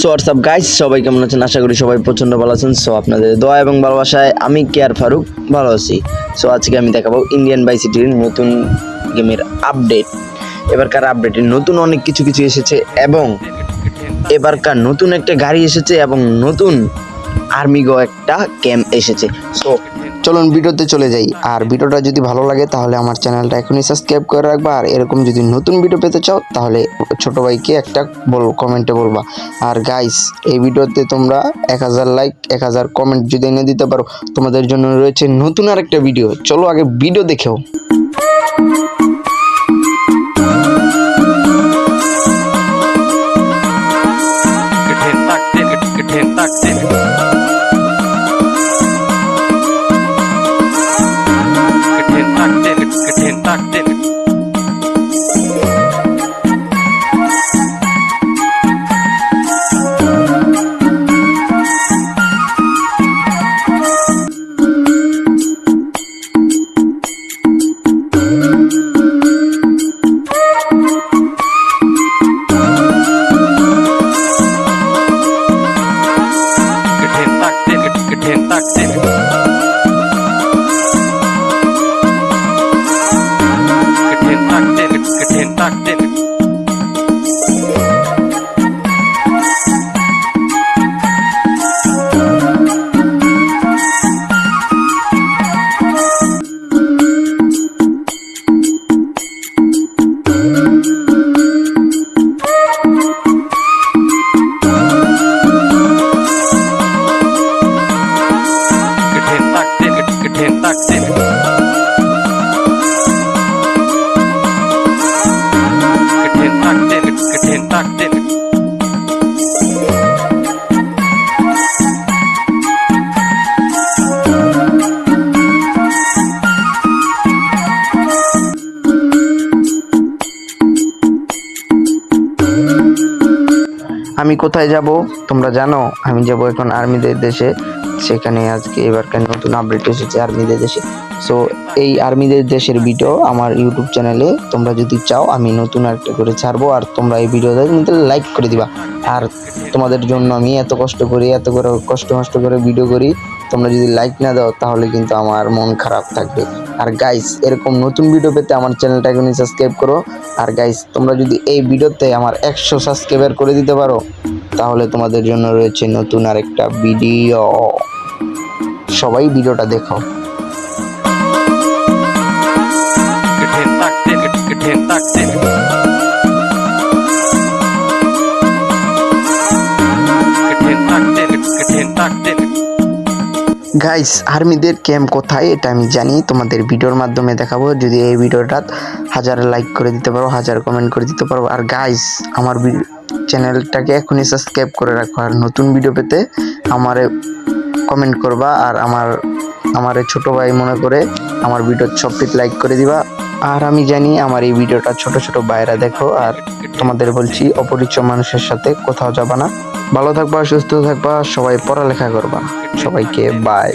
So WhatsApp guys সবাই কেমন আছেন? আশা করি সবাই প্রচণ্ড ভালো আছেন। সো আপনাদের দোয়া এবং ভালোবাসায় আমি কেয়ার ফারুক ভালো আছি। সো আজকে আমি দেখাবো ইন্ডিয়ান বাইসিটির নতুন গেমের আপডেট এবারকার আপডেটে নতুন অনেক কিছু কিছু এসেছে এবং এবারকার নতুন একটা গাড়ি এসেছে এবং নতুন আর্মিগো একটা ক্যাম্প এসেছে। সো চলুন ভিডিওতে চলে যাই। আর ভিডিওটা যদি ভালো লাগে, তাহলে আমার চ্যানেলটা এখনই সাবস্ক্রাইব করে রাখবা। আর এরকম যদি নতুন ভিডিও পেতে চাও, তাহলে ছোট ভাইকে একটা বল কমেন্টে বলবা। আর গাইস এই ভিডিওতে তোমরা এক হাজার লাইক এক হাজার কমেন্ট যদি এনে দিতে পারো, তোমাদের জন্য রয়েছে নতুন আর একটা ভিডিও চলো আগে ভিডিও দেখেও Getting tucked get knocked. আমি কোথায় যাব? তোমরা জানো, আমি যাব এখন আর্মিদের দেশে। সেখানে আজকে এবার এবারকার নতুন আপডেট এসেছে আর্মিদের দেশে। সো এই আর্মিদের দেশের ভিডিও আমার ইউটিউব চ্যানেলে তোমরা যদি চাও, আমি নতুন একটা করে ছাড়বো। আর তোমরা এই ভিডিওটা কিন্তু লাইক করে দিবা। আর তোমাদের জন্য আমি এত কষ্ট করি, এত করে কষ্ট কষ্ট করে ভিডিও করি। তোমরা যদি লাইক না দাও, তাহলে কিন্তু আমার মন খারাপ থাকবে। আর গাইস এরকম নতুন ভিডিও পেতে আমার চ্যানেলটা এখনই সাবস্ক্রাইব করো। আর গাইস তোমরা যদি এই ভিডিওতে আমার একশো সাবস্ক্রাইবার করে দিতে পারো, তাহলে তোমাদের জন্য রয়েছে নতুন আরেকটা ভিডিও সবাই ভিডিওটা দেখো। Getting গাইস আর্মিদের ক্যাম্প কোথায়? এটা আমি জানি। তোমাদের ভিডিওর মাধ্যমে দেখাবো। যদি এই ভিডিওটা হাজার লাইক করে দিতে পারো, হাজার কমেন্ট করে দিতে পারো। আর গাইস আমার চ্যানেলটাকে এখনই সাবস্ক্রাইব করে রাখো। আর নতুন ভিডিও পেতে আমারে কমেন্ট করবা। আর আমার আমার ছোট ভাই মনে করে আমার ভিডিও সব লাইক করে দিবা। আর আমি জানি আমার এই ভিডিওটা ছোট ছোট বাইরা দেখো, আর তোমাদের বলছি অপরিচয় মানুষের সাথে কোথাও যাবা না। ভালো থাকবা, সুস্থ থাকবা, সবাই পড়ালেখা করবা। সবাইকে বাই